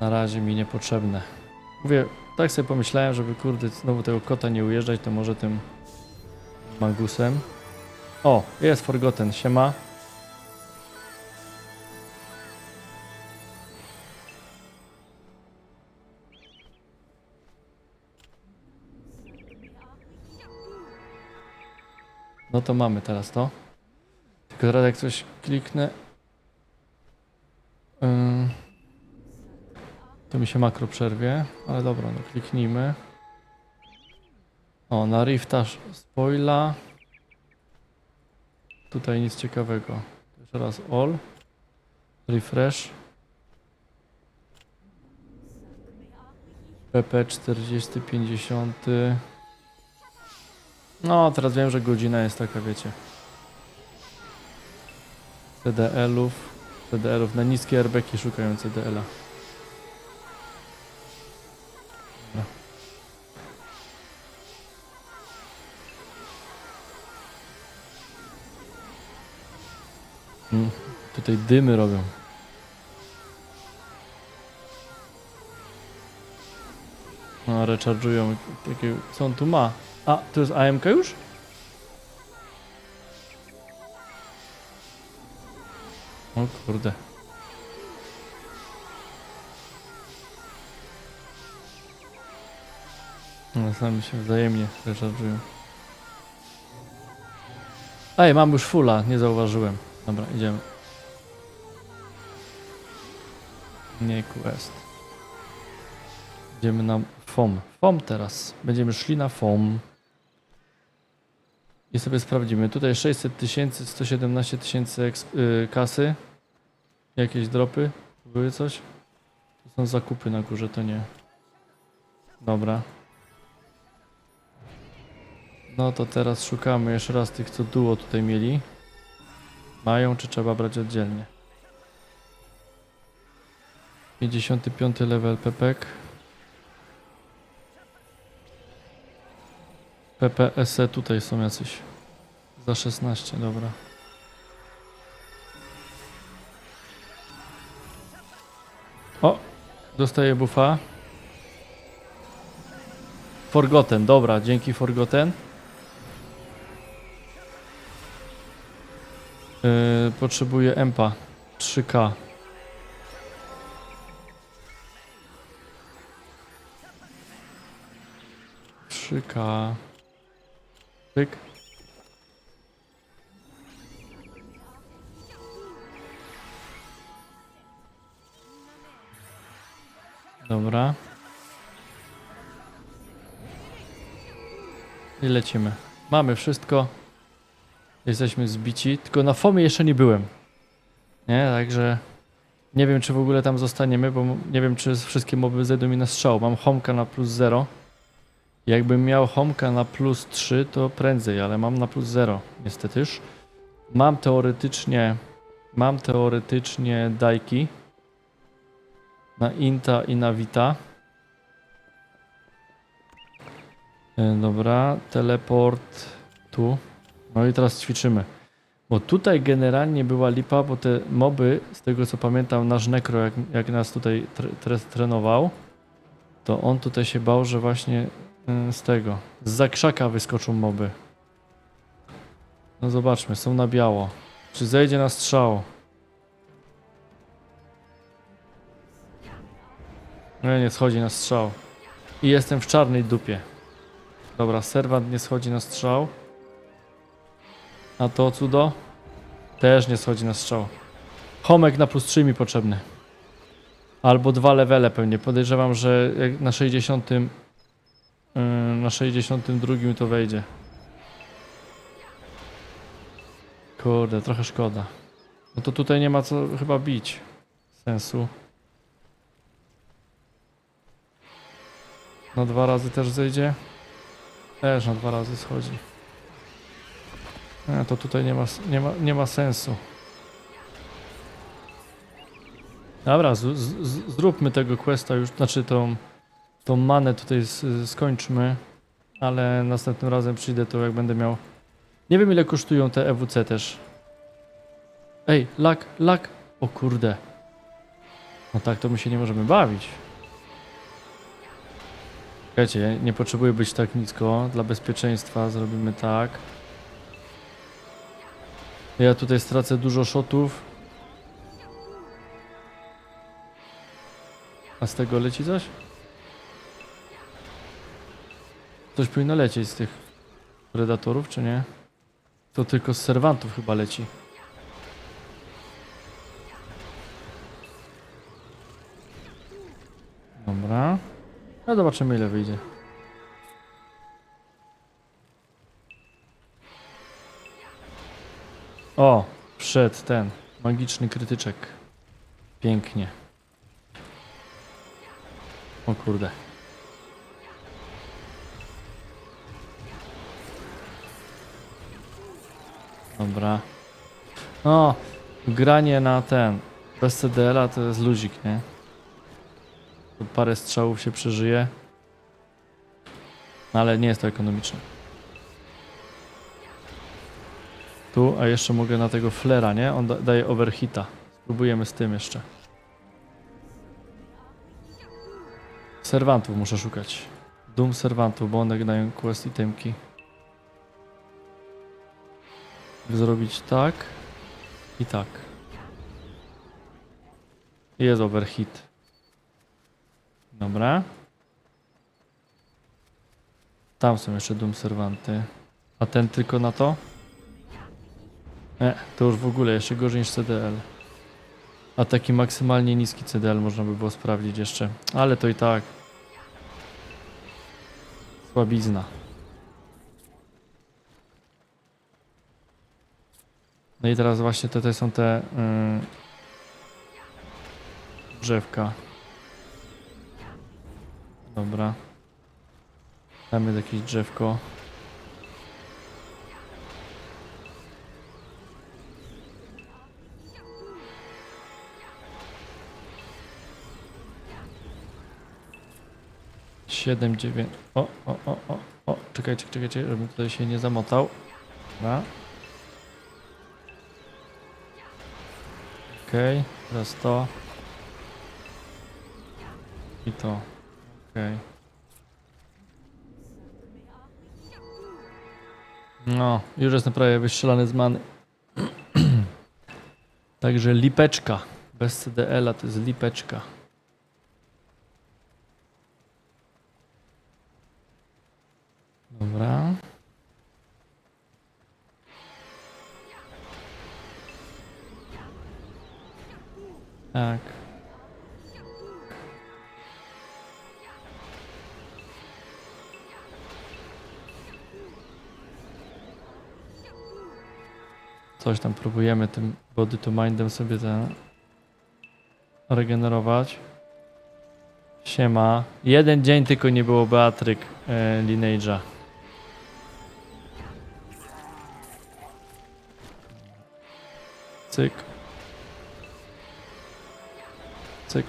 Na razie mi niepotrzebne. Mówię, tak sobie pomyślałem, żeby kurde znowu tego kota nie ujeżdżać, to może tym magusem. O, jest Forgotten, siema. No to mamy teraz to. Tylko teraz jak coś kliknę. Ym, to mi się makro przerwie, ale dobra, no kliknijmy. O, na Rifta spoila. Tutaj nic ciekawego. Jeszcze raz all. Refresh. PP 40, 50. No, teraz wiem, że godzina jest taka, wiecie. CDL-ów. CDL-ów na niskie airbagi szukają CDL-a. Tutaj dymy robią. No, recharge'ują. Takie, co on tu ma? A, to jest AMK już? O kurde. No, sami się wzajemnie recharge'ują. Ej, mam już fulla, nie zauważyłem. Dobra, idziemy. Nie quest. Idziemy na FOM. FOM teraz. Będziemy szli na FOM. I sobie sprawdzimy. Tutaj 600 tysięcy, 117 tysięcy eks- y, kasy. Jakieś dropy? Były coś? To są zakupy na górze, to nie. Dobra. No to teraz szukamy jeszcze raz tych, co duo tutaj mieli. Mają, czy trzeba brać oddzielnie? 55 level pepek. PPSE tutaj są jacyś. Za 16, dobra. O! Dostaję buffa. Forgotten, dobra, dzięki Forgotten. Yy, potrzebuję empa 3K. Trzy K. Pyk. Dobra. I lecimy. Mamy wszystko. Jesteśmy zbici. Tylko na FOMie jeszcze nie byłem. Nie, także nie wiem, czy w ogóle tam zostaniemy, bo nie wiem, czy wszystkie moby zejdą mi na strzał. Mam homka na plus 0. Jakbym miał homka na plus 3, to prędzej, ale mam na plus 0, niestetyż. Mam teoretycznie, mam teoretycznie dajki na Inta i na Vita. E, Dobra, teleport tu. No i teraz ćwiczymy. Bo tutaj generalnie była lipa, bo te moby, z tego co pamiętam, nasz Necro, jak, jak nas tutaj tre, tre, trenował, to on tutaj się bał, że właśnie y, z tego, z zakrzaka wyskoczą moby. No zobaczmy, są na biało. Czy zejdzie na strzał? No nie schodzi na strzał. I jestem w czarnej dupie. Dobra, serwant nie schodzi na strzał. A to cudo? Też nie schodzi na strzał. Homek na plus 3 mi potrzebny. Albo dwa levele pewnie. Podejrzewam, że na 60. Yy, na 62 to wejdzie. Kurde, trochę szkoda. No to tutaj nie ma co chyba bić. Sensu. Na dwa razy też zejdzie. Też na dwa razy schodzi. A, to tutaj nie ma, nie ma, nie ma sensu. Dobra, z, z, zróbmy tego questa już, znaczy tą, tą manę tutaj z, skończmy, ale następnym razem przyjdę to jak będę miał... Nie wiem ile kosztują te EWC też. Ej, lak, lak! O kurde. No tak to my się nie możemy bawić. Słuchajcie, nie potrzebuję być tak nisko. Dla bezpieczeństwa zrobimy tak. Ja tutaj stracę dużo shotów. A z tego leci coś? Coś powinno lecieć z tych predatorów, czy nie? To tylko z serwantów chyba leci. Dobra. No zobaczymy ile wyjdzie. O, wszedł ten magiczny krytyczek. Pięknie. O kurde. Dobra. No, granie na ten bez CDL-a to jest luzik, nie? To parę strzałów się przeżyje. No ale nie jest to ekonomiczne. Tu, a jeszcze mogę na tego flera, nie? On da daje overhita. Spróbujemy z tym jeszcze. Serwantów muszę szukać. Doom serwantów, bo one dają quest itemki. Zrobić tak i tak. Jest overhit. Dobra. Tam są jeszcze Doom serwanty. A ten tylko na to? Nie, to już w ogóle jeszcze gorzej niż CDL. A taki maksymalnie niski CDL można by było sprawdzić jeszcze. Ale to i tak. Słabizna. No i teraz właśnie tutaj są te yy, drzewka. Dobra. Jest jakieś drzewko. Siedem, dziewięć. O, o, o, o, o. Czekajcie, czekajcie, żebym tutaj się nie zamotał. Dobra. Okej, teraz to. I to. Okej. No, już jestem prawie wystrzelany z many. Także lipeczka. Bez CDL-a to jest lipeczka. Coś tam próbujemy tym body to mindem sobie ten regenerować. Siema. Jeden dzień tylko nie było Beatryk e, Lineage'a. Cyk. Cyk.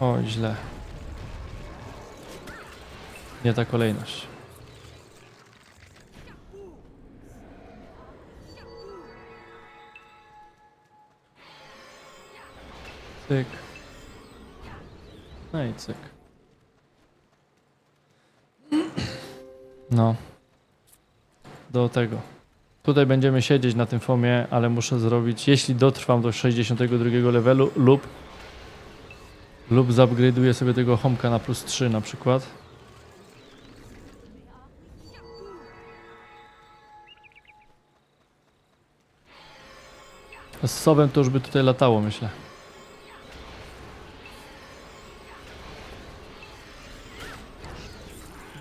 O, źle. Nie ta kolejność. Cyk. No i cyk. No. Do tego. Tutaj będziemy siedzieć na tym fomie, ale muszę zrobić, jeśli dotrwam do 62 levelu lub lub zupgrade'uję sobie tego homka na plus 3 na przykład. Z sobem to już by tutaj latało, myślę.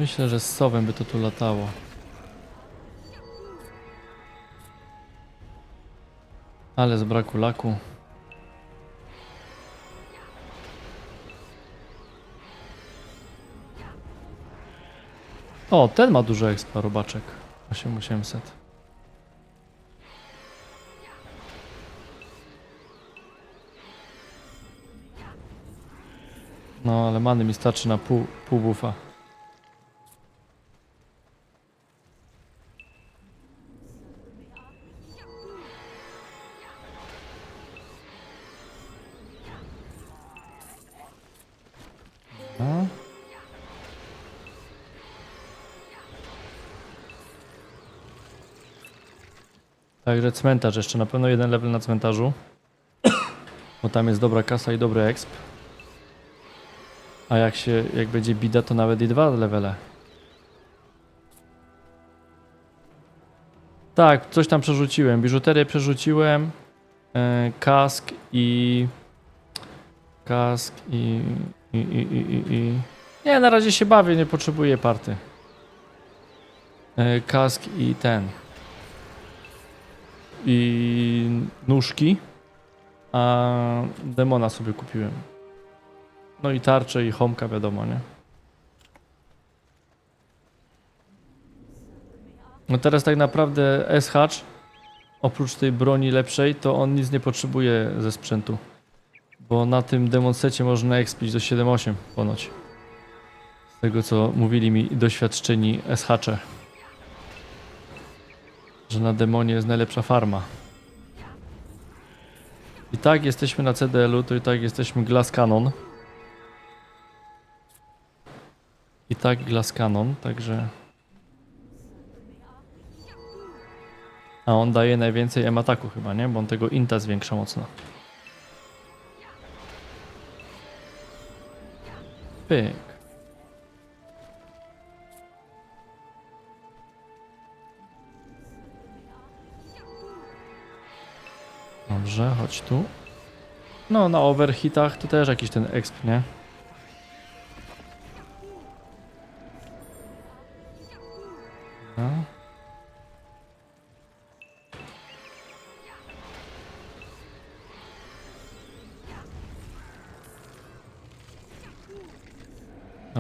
Myślę, że z sowem by to tu latało. Ale z braku laku. O, ten ma dużo expa, robaczek. 8800. No, ale many mi starczy na pół, pół buffa. Także cmentarz jeszcze, na pewno jeden level na cmentarzu. Bo tam jest dobra kasa i dobry exp. A jak się, jak będzie bida, to nawet i dwa levele. Tak, coś tam przerzuciłem. Biżuterię przerzuciłem. E, kask i... Kask i... I, i, i, i. Nie, na razie się bawię, nie potrzebuję party. E, kask i ten. I nóżki. A demona sobie kupiłem. No i tarczę i homka wiadomo, nie? No teraz tak naprawdę SH oprócz tej broni lepszej to on nic nie potrzebuje ze sprzętu. Bo na tym demon secie można expić do 7.8 ponoć. Z tego co mówili mi doświadczeni SH. -cze. Że na demonie jest najlepsza farma. I tak jesteśmy na CDL-u, to i tak jesteśmy Glass Cannon. I tak Glass Cannon, także... A on daje najwięcej M ataku chyba, nie? Bo on tego inta zwiększa mocno. Pyk. Dobrze, chodź tu. No, na overhitach to też jakiś ten exp, nie? No.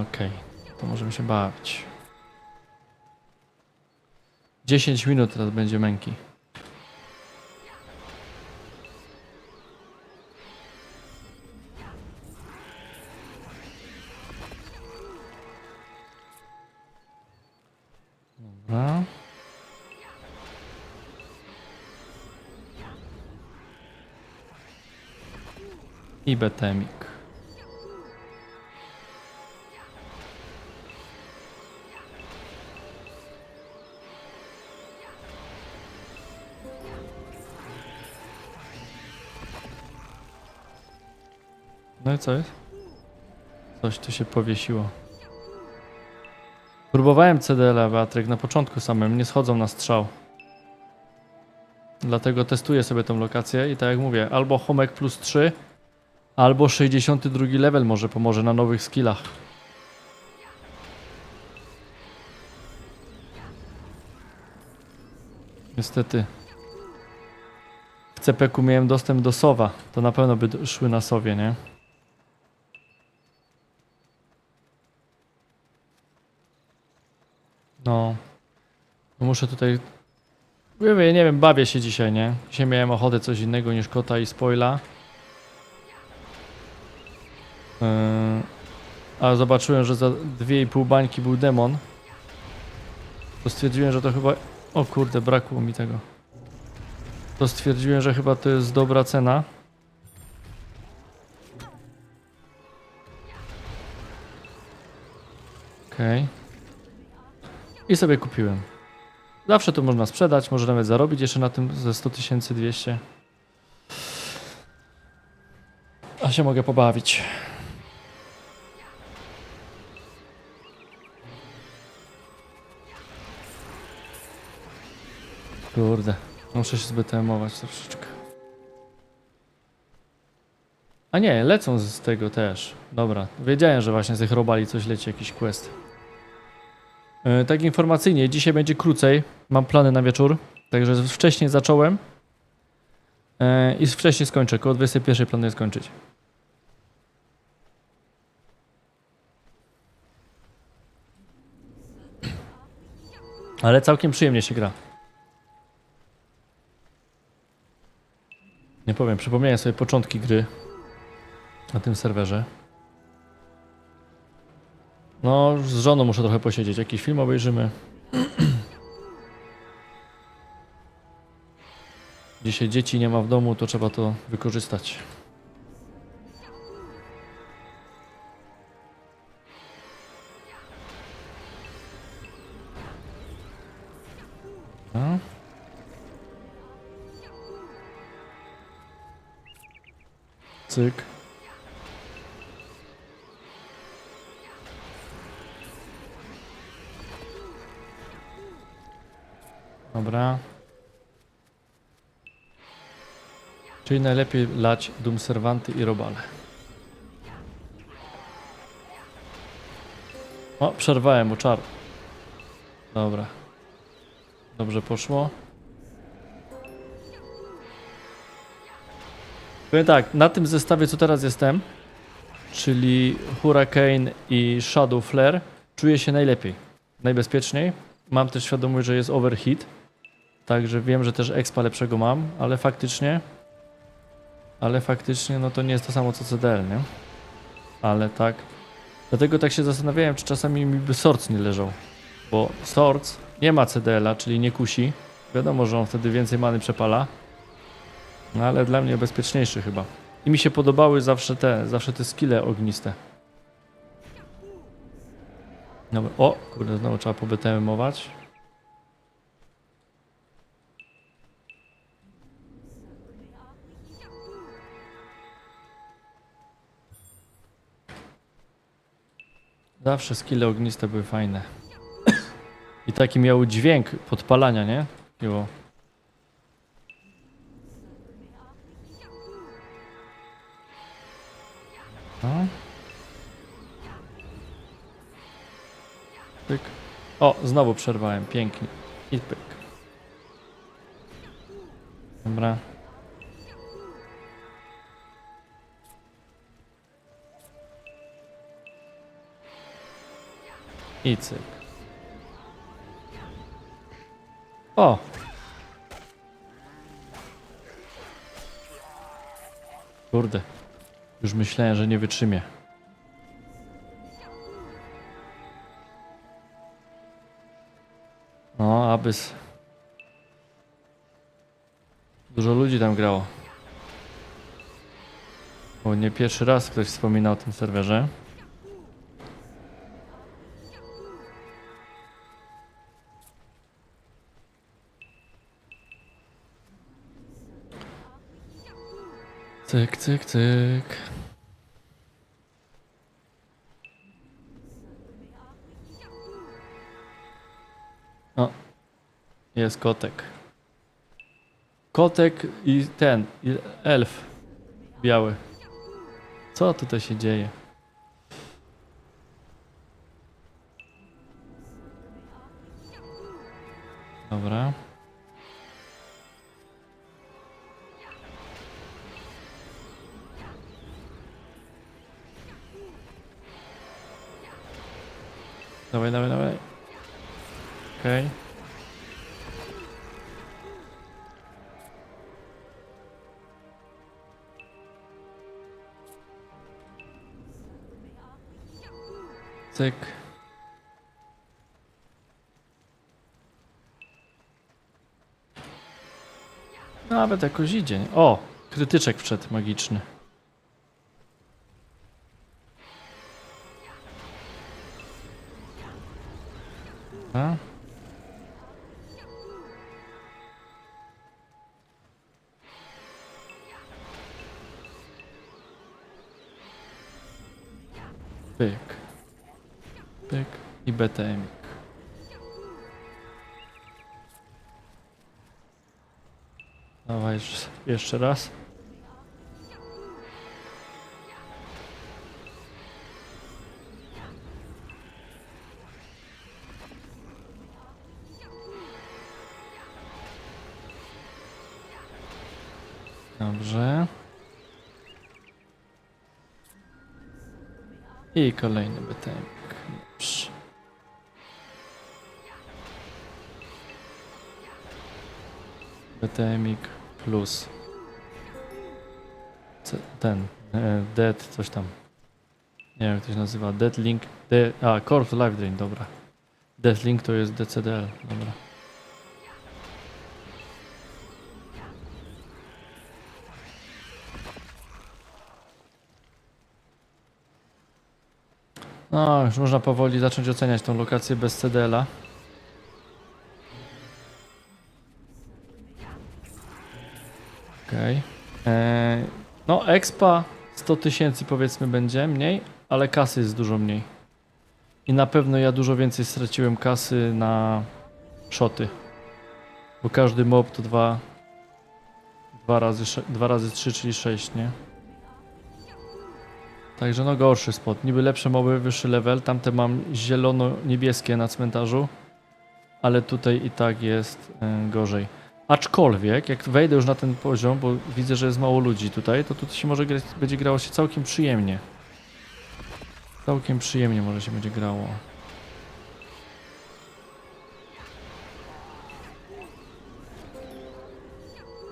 Okej, to możemy się bawić. 10 minut teraz będzie męki. I betemik. No i co jest? Coś tu się powiesiło. Próbowałem CDL-a, Beatryk, na początku samym, nie schodzą na strzał. Dlatego testuję sobie tą lokację i tak jak mówię, albo Homek plus 3, albo 62 level może pomoże na nowych skillach. Niestety. W CPK miałem dostęp do Sowa, to na pewno by szły na Sowie, nie? No. No Muszę tutaj. Mówię, nie wiem, bawię się dzisiaj, nie? Dzisiaj miałem ochotę coś innego niż kota i spoila. Yy, a zobaczyłem, że za 2,5 bańki był demon. To stwierdziłem, że to chyba. O kurde, brakło mi tego. To stwierdziłem, że chyba to jest dobra cena. Okej. I sobie kupiłem. Zawsze to można sprzedać, może nawet zarobić jeszcze na tym ze 100 tysięcy 200. A się mogę pobawić. Kurde, muszę się zbyt emować troszeczkę. A nie, lecą z tego też. Dobra, wiedziałem, że właśnie z tych robali coś leci, jakiś quest. E, Tak informacyjnie, dzisiaj będzie krócej. Mam plany na wieczór, także wcześniej zacząłem e, i wcześniej skończę. Koło 21 planuję skończyć. Ale całkiem przyjemnie się gra. Nie powiem, przypomniałem sobie początki gry na tym serwerze. No, z żoną muszę trochę posiedzieć. Jakiś film obejrzymy. Dzisiaj dzieci nie ma w domu, to trzeba to wykorzystać. No. Cyk. Dobra. Czyli najlepiej lać Doom Servanty i Robale. O, przerwałem mu czar. Dobra. Dobrze poszło. Powiem tak, na tym zestawie co teraz jestem, czyli Hurricane i Shadow Flare, czuję się najlepiej, najbezpieczniej. Mam też świadomość, że jest overheat, także wiem, że też expa lepszego mam, ale faktycznie, ale faktycznie no to nie jest to samo co CDL, nie? Ale tak, dlatego tak się zastanawiałem, czy czasami mi by Swords nie leżał, bo Swords nie ma CDL-a, czyli nie kusi, wiadomo, że on wtedy więcej many przepala, no ale dla mnie bezpieczniejszy chyba. I mi się podobały zawsze te, zawsze te skille ogniste. Dobra. O, kurde, znowu trzeba po BTM-ować. Zawsze skille ogniste były fajne. I taki miał dźwięk podpalania, nie? Było. No. Pyk. O, znowu przerwałem. Pięknie. I pyk. Dobra. I cyk. O! Kurde. Już myślałem, że nie wytrzymie. No, abys. Dużo ludzi tam grało. Bo nie pierwszy raz ktoś wspomina o tym serwerze. Cyk, cyk, cyk. O, jest kotek. Kotek i ten, elf biały. Co tutaj się dzieje? Dobra. Dawaj, dawaj, dawaj. Okej. Cyk. Nawet jakoś idzie. O! Krytyczek wszedł magiczny. Pyk. Pyk i BTM. Dawaj jeszcze- raz. I kolejny BTM. Dobrze. BTMik plus ten e, Dead coś tam. Nie wiem jak to się nazywa. Dead Link. De, a, Corp Life Drain, dobra. Death Link to jest DCDL, dobra. No, już można powoli zacząć oceniać tą lokację bez CDL-a. Okej. Eee, No, expa 100 tysięcy powiedzmy będzie mniej, ale kasy jest dużo mniej. I na pewno ja dużo więcej straciłem kasy na szoty. Bo każdy mob to dwa, dwa razy, dwa razy trzy, czyli sześć, nie? Także no gorszy spot. Niby lepsze moby, wyższy level. Tamte mam zielono-niebieskie na cmentarzu. Ale tutaj i tak jest y, gorzej. Aczkolwiek, jak wejdę już na ten poziom, bo widzę, że jest mało ludzi tutaj, to tutaj się może grać, będzie grało się całkiem przyjemnie. Całkiem przyjemnie może się będzie grało.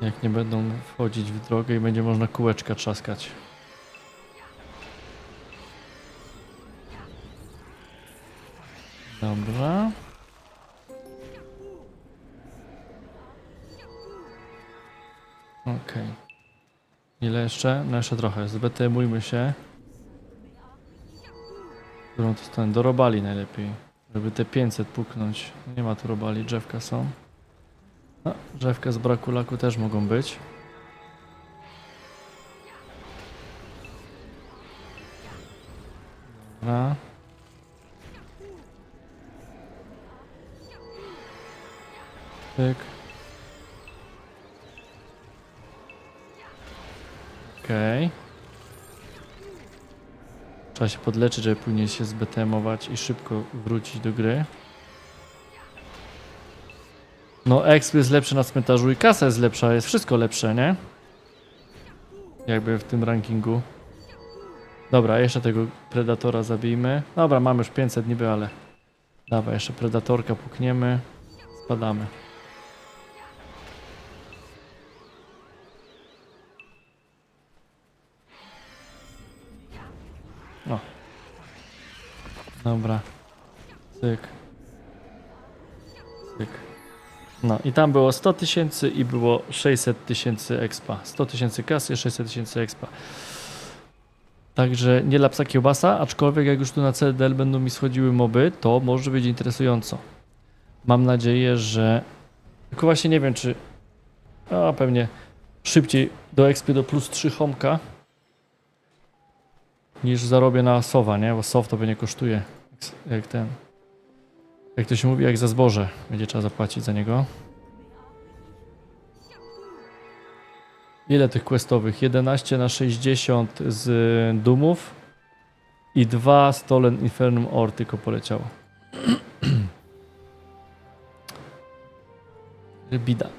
Jak nie będą wchodzić w drogę i będzie można kółeczka trzaskać. Dobra. Okej. Ile jeszcze? No jeszcze trochę. Zbetymujmy się. Którą to stronę? Do robali najlepiej. Żeby te 500 puknąć. Nie ma tu robali, drzewka są. No, drzewka z braku laku też mogą być. Dobra. Tyk. Okej. Trzeba się podleczyć, żeby później się zbetemować i szybko wrócić do gry. No, exp jest lepszy na cmentarzu i kasa jest lepsza, jest wszystko lepsze, nie? Jakby w tym rankingu. Dobra, jeszcze tego Predatora zabijmy. Dobra, mamy już 500 niby, ale... Dawaj, jeszcze Predatorka pukniemy. Spadamy. Dobra. Cyk. Cyk. No i tam było 100 tysięcy i było 600 tysięcy expa. 100 tysięcy kasy, 600 tysięcy expa. Także nie dla psa kiełbasa, aczkolwiek jak już tu na CDL będą mi schodziły moby, to może być interesująco. Mam nadzieję, że... Tylko właśnie nie wiem, czy... A pewnie szybciej do expy do plus 3 homka niż zarobię na sowa, nie? Bo sow to pewnie kosztuje jak, ten. Jak to się mówi, jak za zboże będzie trzeba zapłacić za niego. Ile tych questowych? 11 na 60 z dumów i dwa Stolen Infernum Or tylko poleciało. Bida.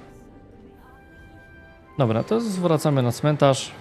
Dobra, to zwracamy na cmentarz.